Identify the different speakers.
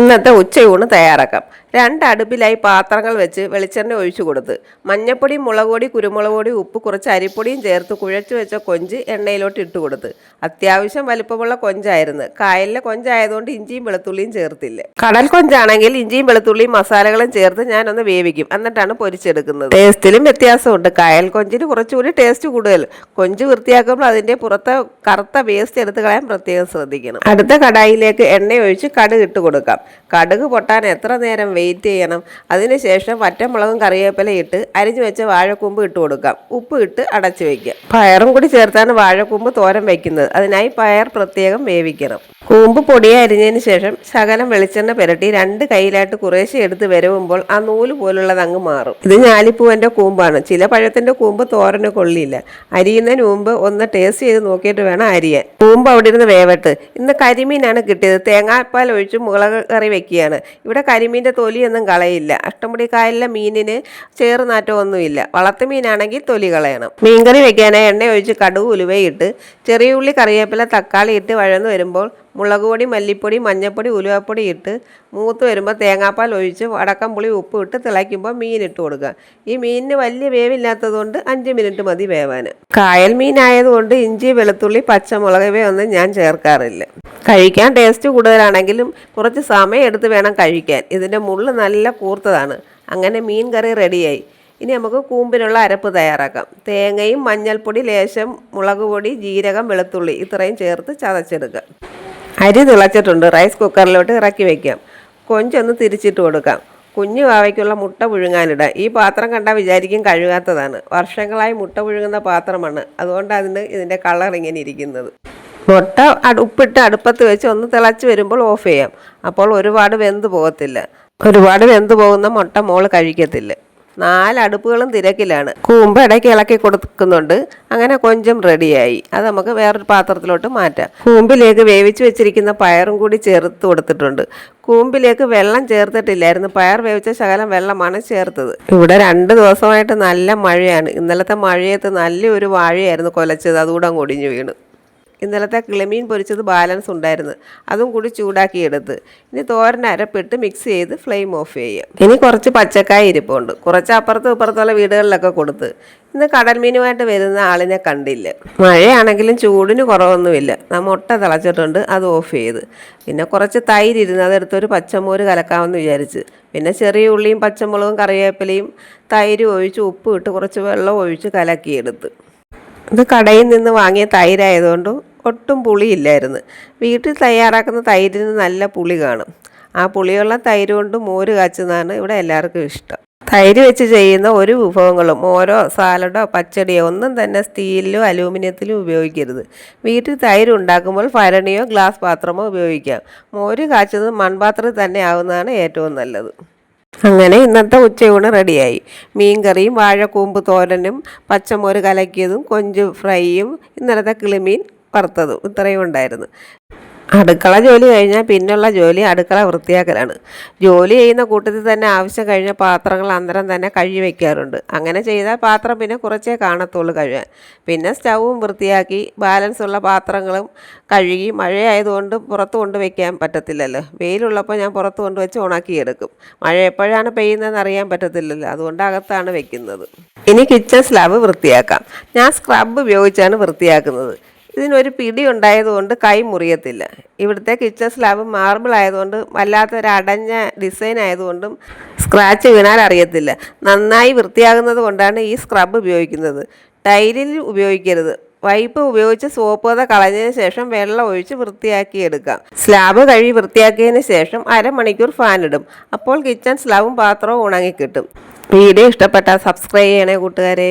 Speaker 1: ഇന്നത്തെ ഉച്ചയൂണ് തയ്യാറാക്കാം. രണ്ട് അടുപ്പിലായി പാത്രങ്ങൾ വെച്ച് വെളിച്ചെണ്ണ ഒഴിച്ചു കൊടുത്ത്. മഞ്ഞപ്പൊടി മുളകുപൊടി കുരുമുളക് പൊടി ഉപ്പ് കുറച്ച് അരിപ്പൊടിയും ചേർത്ത് കുഴച്ചു വെച്ച കൊഞ്ച് എണ്ണയിലോട്ട് ഇട്ട് കൊടുത്ത്. അത്യാവശ്യം വലിപ്പമുള്ള കൊഞ്ചായിരുന്നു. കായലിലെ കൊഞ്ചായതുകൊണ്ട് ഇഞ്ചിയും വെളുത്തുള്ളിയും ചേർത്തില്ല. കടൽ കൊഞ്ചാണെങ്കിൽ ഇഞ്ചിയും വെളുത്തുള്ളിയും മസാലകളും ചേർത്ത് ഞാനൊന്ന് വേവിക്കും. എന്നിട്ടാണ് പൊരിച്ചെടുക്കുന്നത്. ടേസ്റ്റിലും വ്യത്യാസമുണ്ട്. കായൽ കൊഞ്ചിന് കുറച്ചുകൂടി ടേസ്റ്റ് കൂടുതൽ. കൊഞ്ച് വൃത്തിയാക്കുമ്പോൾ അതിന്റെ പുറത്തെ കറുത്ത വേസ്റ്റ് എടുത്ത് കളയാൻ പ്രത്യേകം ശ്രദ്ധിക്കണം. അടുത്ത കടായിലേക്ക് എണ്ണ ഒഴിച്ച് കടുക് ഇട്ട് കൊടുക്കാം. കടുക് പൊട്ടാൻ എത്ര നേരം വെയിറ്റ് ചെയ്യണം? അതിനുശേഷം വറ്റമുളകും കറിവേപ്പില ഇട്ട് അരിഞ്ഞു വെച്ച വാഴക്കൂമ്പ് ഇട്ട് കൊടുക്കാം. ഉപ്പ് ഇട്ട് അടച്ചു വയ്ക്കുക പയറും കൂടി ചേർത്താണ് വാഴക്കൂമ്പ് തോരൻ വയ്ക്കുന്നത് അതിനായി പയർ പ്രത്യേകം വേവിക്കണം. കൂമ്പ് പൊടിയെ അരിഞ്ഞതിന് ശേഷം ശകലം വെളിച്ചെണ്ണ പുരട്ടി രണ്ട് കയ്യിലായിട്ട് കുറേശ്ശെ എടുത്ത് വരവുമ്പോൾ ആ നൂൽ പോലുള്ളത് അങ്ങ് മാറും. ഇത് ഞാലിപ്പൂവന്റെ കൂമ്പാണ്. ചില പഴത്തിന്റെ കൂമ്പ് തോരന് കൊള്ളിയില്ല. അരിയുന്നതിന് മുമ്പ് ഒന്ന് ടേസ്റ്റ് ചെയ്ത് നോക്കിയിട്ട് വേണം അരിയാൻ. കൂമ്പ് അവിടെ ഇരുന്ന് വേവട്ട്. ഇന്ന് കരിമീനാണ് കിട്ടിയത്. തേങ്ങാപ്പാൽ ഒഴിച്ച് മുളക് കറി വെക്കുകയാണ്. ഇവിടെ കരിമീന്റെ തൊലിയൊന്നും കളയില്ല. അഷ്ടമുടി കായലിലെ മീനിന് ചേറുനാറ്റമൊന്നുമില്ല വളർത്തു മീനാണെങ്കിൽ തൊലി കളയണം. മീൻകറി വെക്കാനായി എണ്ണ ഒഴിച്ച് കടുക് ഉലുവയിട്ട് ചെറിയ ഉള്ളി കറിവേപ്പില തക്കാളി ഇട്ട് വഴന്ന് വരുമ്പോൾ മുളക് പൊടി മല്ലിപ്പൊടി മഞ്ഞൾപ്പൊടി ഉലുവപ്പൊടി ഇട്ട് മൂത്ത് വരുമ്പോൾ തേങ്ങാപ്പാൽ ഒഴിച്ച് വടക്കം പുളി ഉപ്പ് ഇട്ട് തിളയ്ക്കുമ്പോൾ മീൻ ഇട്ട് കൊടുക്കുക. ഈ മീനിന് വലിയ വേവില്ലാത്തതുകൊണ്ട് അഞ്ച് മിനിറ്റ് മതി വേവാൻ. കായൽ മീനായതുകൊണ്ട് ഇഞ്ചി വെളുത്തുള്ളി പച്ചമുളക് ഇവയൊന്നും ഞാൻ ചേർക്കാറില്ല. കഴിക്കാൻ ടേസ്റ്റ് കൂടുതലാണെങ്കിലും കുറച്ച് സമയം എടുത്ത് വേണം കഴിക്കാൻ. ഇതിന്റെ മുള്ള് നല്ല കൂർത്തതാണ്. അങ്ങനെ മീൻ കറി റെഡിയായി. ഇനി നമുക്ക് കൂമ്പിനുള്ള അരപ്പ് തയ്യാറാക്കാം. തേങ്ങയും മഞ്ഞൾപ്പൊടി ലേശം മുളക് പൊടി ജീരകം വെളുത്തുള്ളി ഇത്രയും ചേർത്ത് ചതച്ചെടുക്കുക. അരി തിളച്ചിട്ടുണ്ട്. റൈസ് കുക്കറിലോട്ട് ഇറക്കി വയ്ക്കാം കൊഞ്ചൊന്ന് തിരിച്ചിട്ട് കൊടുക്കാം. കുഞ്ഞു വാവയ്ക്കുള്ള മുട്ട പുഴുങ്ങാനിടാം. ഈ പാത്രം കണ്ടാൽ വിചാരിക്കും കഴുകാത്തതാണ്. വർഷങ്ങളായി മുട്ട പുഴുങ്ങുന്ന പാത്രമാണ്. അതുകൊണ്ട് അതിന് ഇതിന്റെ കളർ ഇങ്ങനെ ഇരിക്കുന്നത്. മുട്ട ഉപ്പിട്ട് അടുപ്പത്ത് വെച്ച് ഒന്ന് തിളച്ച് വരുമ്പോൾ ഓഫ് ചെയ്യാം. അപ്പോൾ ഒരുപാട് വെന്ത് പോകത്തില്ല. ഒരുപാട് വെന്ത് പോകുന്ന മുട്ട മോൾ കഴിക്കത്തില്ല. നാല് അടുപ്പുകളും തിരക്കിലാണ്. കൂമ്പ് ഇടയ്ക്ക് ഇളക്കി കൊടുക്കുന്നുണ്ട്. അങ്ങനെ കൊഞ്ചും റെഡിയായി. അത് നമുക്ക് വേറൊരു പാത്രത്തിലോട്ട് മാറ്റാം. കൂമ്പിലേക്ക് വേവിച്ച് വെച്ചിരിക്കുന്ന പയറും കൂടി ചേർത്ത് കൊടുത്തിട്ടുണ്ട്. കൂമ്പിലേക്ക് വെള്ളം ചേർത്തിട്ടില്ലായിരുന്നു. പയർ വേവിച്ച ശകലം വെള്ളമാണ് ചേർത്തത്. ഇവിടെ രണ്ട് ദിവസമായിട്ട് നല്ല മഴയാണ്. ഇന്നലത്തെ മഴയത്ത് നല്ലൊരു വാഴയായിരുന്നു കൊലച്ചത്. അതുകൂടെ കൊടിഞ്ഞു വീണു. ഇന്നലത്തെ കിളിമീൻ പൊരിച്ചത് ബാലൻസ് ഉണ്ടായിരുന്നു. അതും കൂടി ചൂടാക്കി എടുത്ത് ഇനി തോരൻ അരപ്പിട്ട് മിക്സ് ചെയ്ത് ഫ്ലെയിം ഓഫ് ചെയ്യുക ഇനി കുറച്ച് പച്ചക്കായ ഇരിപ്പുണ്ട്. കുറച്ച് അപ്പുറത്തും ഇപ്പുറത്തുള്ള വീടുകളിലൊക്കെ കൊടുത്ത്. ഇന്ന് കടൽ മീനുമായിട്ട് വരുന്ന ആളിനെ കണ്ടില്ല. മഴയാണെങ്കിലും ചൂടിന് കുറവൊന്നുമില്ല. നാ മുട്ട തിളച്ചിട്ടുണ്ട് അത് ഓഫ് ചെയ്ത്. പിന്നെ കുറച്ച് തൈര് ഇരുന്ന് അതെടുത്തൊരു പച്ചമോര് കലക്കാമെന്ന് വിചാരിച്ച്. പിന്നെ ചെറിയ ഉള്ളിയും പച്ചമുളകും കറിവേപ്പിലയും തൈര് ഒഴിച്ച് ഉപ്പ് ഇട്ട് കുറച്ച് വെള്ളം ഒഴിച്ച് കലക്കിയെടുത്ത്. ഇത് കടയിൽ നിന്ന് വാങ്ങിയ തൈരായതുകൊണ്ട് ഒട്ടും പുളിയില്ലായിരുന്നു. വീട്ടിൽ തയ്യാറാക്കുന്ന തൈരിന് നല്ല പുളി കാണും. ആ പുളിയുള്ള തൈര് കൊണ്ട് മോര് കാച്ചുന്നതാണ് ഇവിടെ എല്ലാവർക്കും ഇഷ്ടം. തൈര് വെച്ച് ചെയ്യുന്ന ഒരു വിഭവങ്ങളും ഓരോ സാലഡോ പച്ചടിയോ ഒന്നും തന്നെ സ്റ്റീലിലോ അലൂമിനിയത്തിലും ഉപയോഗിക്കരുത്. വീട്ടിൽ തൈര് ഉണ്ടാക്കുമ്പോൾ ഭരണിയോ ഗ്ലാസ് പാത്രമോ ഉപയോഗിക്കാം. മോര് കാച്ചുന്നത് മൺപാത്രത്തിൽ തന്നെ ആവുന്നതാണ് ഏറ്റവും നല്ലത്. അങ്ങനെ ഇന്നത്തെ ഉച്ചയൂണ് റെഡിയായി. മീൻകറിയും വാഴക്കൂമ്പ് തോരനും പച്ചമോര് കലക്കിയതും കൊഞ്ച് ഫ്രൈയും ഇന്നലത്തെ കിളിമീൻ വറുത്തതും ഇത്രയും ഉണ്ടായിരുന്നു. അടുക്കള ജോലി കഴിഞ്ഞാൽ പിന്നുള്ള ജോലി അടുക്കള വൃത്തിയാക്കലാണ്. ജോലി ചെയ്യുന്ന കൂട്ടത്തിൽ തന്നെ ആവശ്യം കഴിഞ്ഞ പാത്രങ്ങൾ അന്തരം തന്നെ കഴുകി വയ്ക്കാറുണ്ട് അങ്ങനെ ചെയ്താൽ പാത്രം പിന്നെ കുറച്ചേ കാണത്തുള്ളൂ കഴുകാൻ. പിന്നെ സ്റ്റൗവും വൃത്തിയാക്കി ബാലൻസ് ഉള്ള പാത്രങ്ങളും കഴുകി മഴയായതുകൊണ്ട് പുറത്ത് കൊണ്ട് വയ്ക്കാൻ പറ്റത്തില്ലല്ലോ. വെയിലുള്ളപ്പോൾ ഞാൻ പുറത്ത് കൊണ്ട് വെച്ച് ഉണക്കിയെടുക്കും മഴ എപ്പോഴാണ് പെയ്യുന്നതെന്ന് അറിയാൻ പറ്റത്തില്ലല്ലോ. അതുകൊണ്ട് അകത്താണ് വെക്കുന്നത്. ഇനി കിച്ചൺ സ്ലാബ് വൃത്തിയാക്കാം. ഞാൻ സ്ക്രബ് ഉപയോഗിച്ചാണ് വൃത്തിയാക്കുന്നത്. ഇതിനൊരു പിടി ഉണ്ടായതുകൊണ്ട് കൈ മുറിയത്തില്ല. ഇവിടുത്തെ കിച്ചൺ സ്ലാബ് മാർബിൾ ആയതുകൊണ്ട് വല്ലാത്തൊരു അടഞ്ഞ ഡിസൈൻ ആയതുകൊണ്ടും സ്ക്രാച്ച് വീണാൽ അറിയത്തില്ല. നന്നായി വൃത്തിയാകുന്നത് കൊണ്ടാണ് ഈ സ്ക്രബ് ഉപയോഗിക്കുന്നത്. ടൈലിൽ ഉപയോഗിക്കരുത്. വൈപ്പ് ഉപയോഗിച്ച് സോപ്പ് കഥ കളഞ്ഞതിന് ശേഷം വെള്ളം ഒഴിച്ച് വൃത്തിയാക്കി എടുക്കാം. സ്ലാബ് കഴുകി വൃത്തിയാക്കിയതിന് ശേഷം അരമണിക്കൂർ ഫാൻ ഇടും. അപ്പോൾ കിച്ചൺ സ്ലാബും പാത്രവും ഉണങ്ങിക്കിട്ടും. വീഡിയോ ഇഷ്ടപ്പെട്ടാൽ സബ്സ്ക്രൈബ് ചെയ്യണേ കൂട്ടുകാരെ.